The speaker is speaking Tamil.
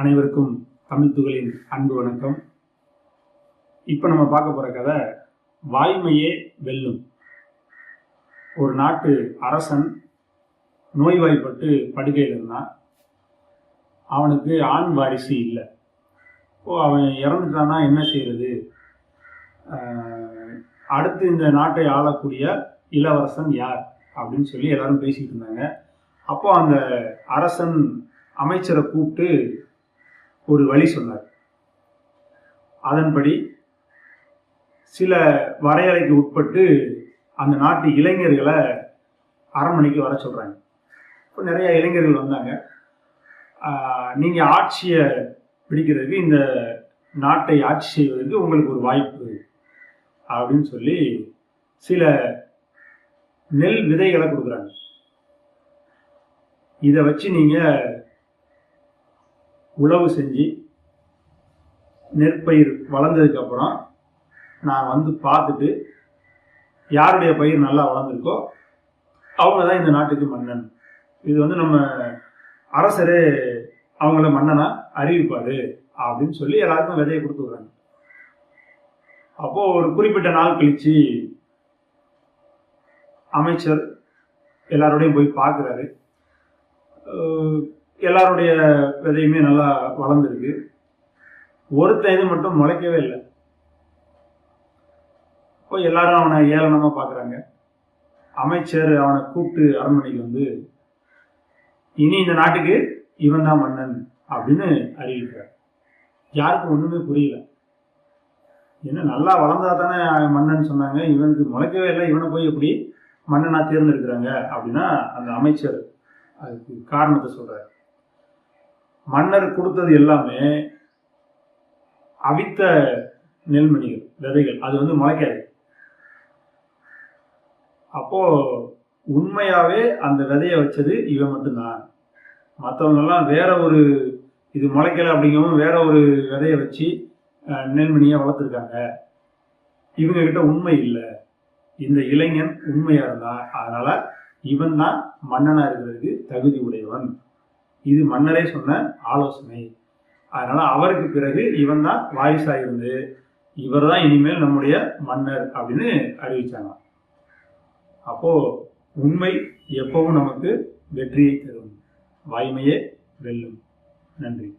அனைவருக்கும் தமிழ் துகளின் அன்பு வணக்கம். இப்போ நம்ம பார்க்க போகிற கதை வாய்மையே வெல்லும். ஒரு நாட்டு அரசன் நோய்வாய்ப்பட்டு படுக்கையில் இருந்தான். அவனுக்கு ஆண் வாரிசு இல்லை. ஓ அவன் இறந்துட்டானா என்ன செய்யறது? அடுத்து இந்த நாட்டை ஆளக்கூடிய இளவரசன் யார்? அப்படின்னு சொல்லி எல்லாரும் பேசிக்கிட்டு இருந்தாங்க. அப்போ அந்த அரசன் அமைச்சரை கூப்பிட்டு ஒரு வழி சொன்னார். அதன்படி சில வரையறைக்கு உட்பட்டு அந்த நாட்டு இளைஞர்களை அரண்மனைக்கு வர சொல்கிறாங்க இப்போ நிறைய இளைஞர்கள் வந்தாங்க. நீங்கள் ஆட்சியை பிடிக்கிறதுக்கு இந்த நாட்டை ஆட்சி செய்வதற்கு உங்களுக்கு ஒரு வாய்ப்பு அப்படின்னு சொல்லி சில நெல் விதைகளை கொடுக்குறாங்க. இதை வச்சு நீங்கள் உழவு செஞ்சு நெற்பயிர் வளர்ந்ததுக்கப்புறம் நான் வந்து பார்த்துட்டு யாருடைய பயிர் நல்லா வளர்ந்துருக்கோ அவங்க தான் இந்த நாட்டுக்கு மன்னன். இது வந்து நம்ம அரசரே அவங்கள மன்னனா அறிவிப்பாரு அப்படின்னு சொல்லி எல்லாருக்கும் விதையை கொடுத்து விடுறாங்க. அப்போ ஒரு குறிப்பிட்ட நாள் கழிச்சு அமைச்சர் எல்லாரோடையும் போய் பார்க்குறாரு. எல்லாருடைய விதையுமே நல்லா வளர்ந்துருக்கு. ஒருத்தன் இது மட்டும் முளைக்கவே இல்லை. இப்போ எல்லாரும் அவனை ஏளனமாக பார்க்குறாங்க. அமைச்சர் அவனை கூப்பிட்டு அரண்மனைக்கு வந்து இனி இந்த நாட்டுக்கு இவன் தான் மன்னன் அப்படின்னு அறிவிக்கிறார். யாருக்கும் ஒன்றுமே புரியல. என்ன நல்லா வளர்ந்தா தானே மன்னன் சொன்னாங்க. இவனுக்கு முளைக்கவே இல்லை. இவனை போய் எப்படி மன்னனாக தேர்ந்தெடுக்கிறாங்க அப்படின்னா அந்த அமைச்சர் அதுக்கு காரணத்தை சொல்கிறார் மன்னர் கொடுத்தது எல்லாமே அவித்த நெல்மணிகள் விதைகள். அது வந்து முளைக்காது அப்போ உண்மையாவே அந்த விதைய வச்சது இவன் மட்டும்தான். மற்றவங்கெல்லாம் வேற ஒரு இது முளைக்கல அப்படிங்கவும் வேற ஒரு விதைய வச்சு நெல்மணியை வளர்த்துருக்காங்க. இவங்க கிட்ட உண்மை இல்லை. இந்த இளைஞன் உண்மையா இருந்தான் அதனால இவன் தான் மன்னனா இருக்கிறதுக்கு தகுதி உடையவன். இது மன்னரே சொன்ன ஆலோசனை. அதனால அவருக்கு பிறகு இவன் தான் வாரிசா இருந்து இவர் தான் இனிமேல் நம்முடைய மன்னர் அப்படின்னு அறிவிச்சாங்க. அப்போ உண்மை எப்பவும் நமக்கு வெற்றியை தரும். வாய்மையே வெல்லும். நன்றி.